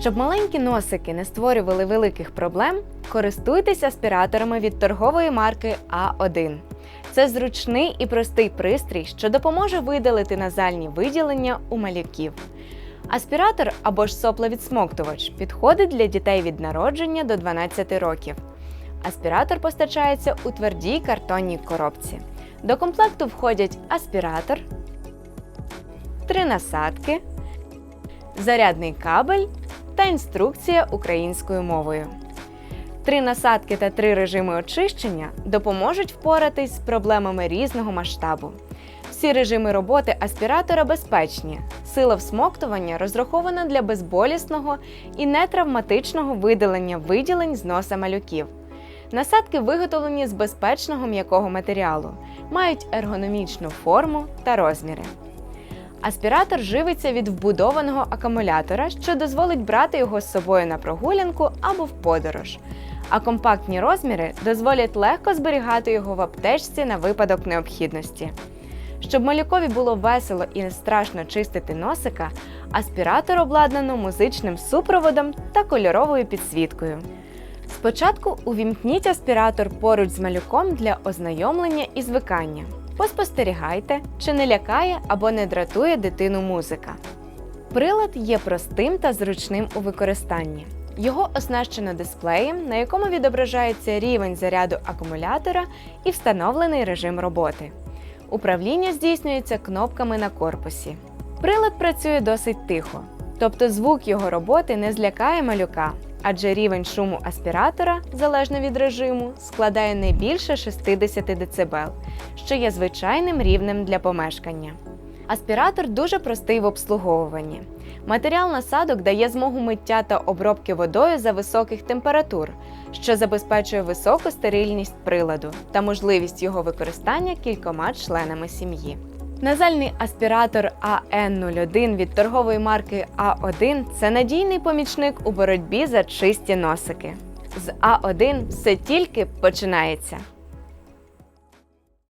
Щоб маленькі носики не створювали великих проблем, користуйтесь аспіраторами від торгової марки А1. Це зручний і простий пристрій, що допоможе видалити назальні виділення у малюків. Аспіратор або ж сопловідсмоктувач підходить для дітей від народження до 12 років. Аспіратор постачається у твердій картонній коробці. До комплекту входять аспіратор, три насадки, зарядний кабель та інструкція українською мовою. Три насадки та три режими очищення допоможуть впоратись з проблемами різного масштабу. Всі режими роботи аспіратора безпечні. Сила всмоктування розрахована для безболісного і нетравматичного видалення виділень з носа малюків. Насадки виготовлені з безпечного м'якого матеріалу, мають ергономічну форму та розміри. Аспіратор живиться від вбудованого акумулятора, що дозволить брати його з собою на прогулянку або в подорож. А компактні розміри дозволять легко зберігати його в аптечці на випадок необхідності. Щоб малюкові було весело і не страшно чистити носика, аспіратор обладнано музичним супроводом та кольоровою підсвіткою. Спочатку увімкніть аспіратор поруч з малюком для ознайомлення і звикання. Поспостерігайте, чи не лякає або не дратує дитину музика. Прилад є простим та зручним у використанні. Його оснащено дисплеєм, на якому відображається рівень заряду акумулятора і встановлений режим роботи. Управління здійснюється кнопками на корпусі. Прилад працює досить тихо, тобто звук його роботи не злякає малюка, адже рівень шуму аспіратора, залежно від режиму, складає не більше 60 дБ, що є звичайним рівнем для помешкання. Аспіратор дуже простий в обслуговуванні. Матеріал насадок дає змогу миття та обробки водою за високих температур, що забезпечує високу стерильність приладу та можливість його використання кількома членами сім'ї. Назальний аспіратор АН01 від торгової марки А1 це надійний помічник у боротьбі за чисті носики. З А1 все тільки починається.